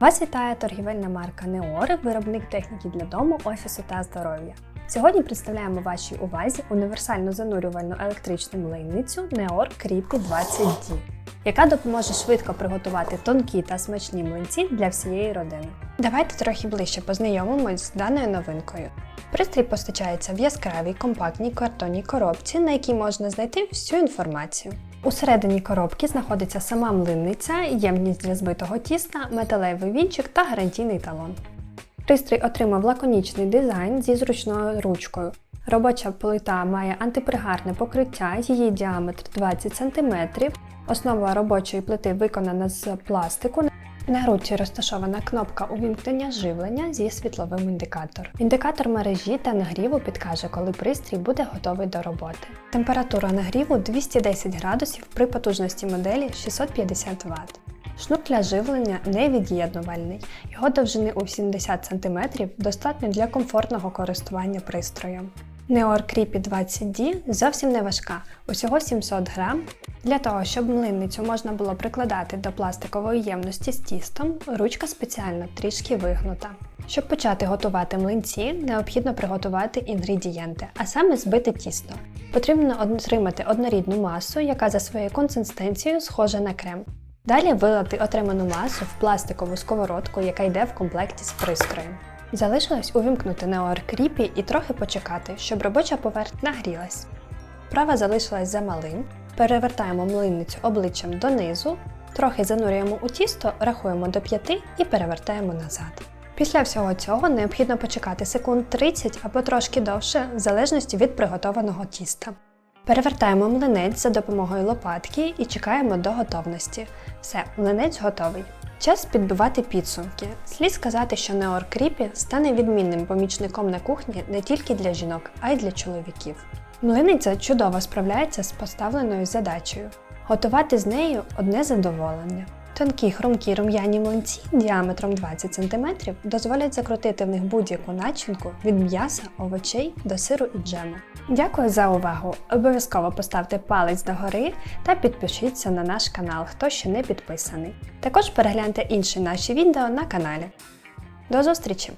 Вас вітає торгівельна марка Неори, виробник техніки для дому, офісу та здоров'я. Сьогодні представляємо вашій увазі універсальну занурювальну електричну млинницю Neor Creepy 20D, яка допоможе швидко приготувати тонкі та смачні млинці для всієї родини. Давайте трохи ближче познайомимось з даною новинкою. Пристрій постачається в яскравій компактній картонній коробці, на якій можна знайти всю інформацію. Усередині коробки знаходиться сама млинниця, ємність для збитого тіста, металевий вінчик та гарантійний талон. Пристрій отримав лаконічний дизайн зі зручною ручкою. Робоча плита має антипригарне покриття, її діаметр 20 см. Основа робочої плити виконана з пластику. На руці розташована кнопка увімкнення живлення зі світловим індикатором. Індикатор мережі та нагріву підкаже, коли пристрій буде готовий до роботи. Температура нагріву 210 градусів при потужності моделі 650 Вт. Шнур для живлення невід'єднувальний. Його довжини у 70 см достатньо для комфортного користування пристроєм. Neor Creepy 20D зовсім не важка, усього 700 грам. Для того, щоб млинницю можна було прикладати до пластикової ємності з тістом, ручка спеціально трішки вигнута. Щоб почати готувати млинці, необхідно приготувати інгредієнти, а саме збити тісто. Потрібно отримати однорідну масу, яка за своєю консистенцією схожа на крем. Далі вилити отриману масу в пластикову сковородку, яка йде в комплекті з пристроєм. Залишилось увімкнути Creepy і трохи почекати, щоб робоча поверхня нагрілась. Права залишилась замалим. Перевертаємо млинницю обличчям донизу, трохи занурюємо у тісто, рахуємо до 5 і перевертаємо назад. Після всього цього необхідно почекати секунд 30 або трошки довше, в залежності від приготованого тіста. Перевертаємо млинець за допомогою лопатки і чекаємо до готовності. Все, млинець готовий. Час підбивати підсумки. Слід сказати, що Неоркріпі стане відмінним помічником на кухні не тільки для жінок, а й для чоловіків. Млиниця чудово справляється з поставленою задачею. Готувати з нею одне задоволення. Тонкі хрумкі рум'яні млинці діаметром 20 см дозволять закрутити в них будь-яку начинку від м'яса, овочей до сиру і джему. Дякую за увагу! Обов'язково поставте палець догори та підпишіться на наш канал, хто ще не підписаний. Також перегляньте інші наші відео на каналі. До зустрічі!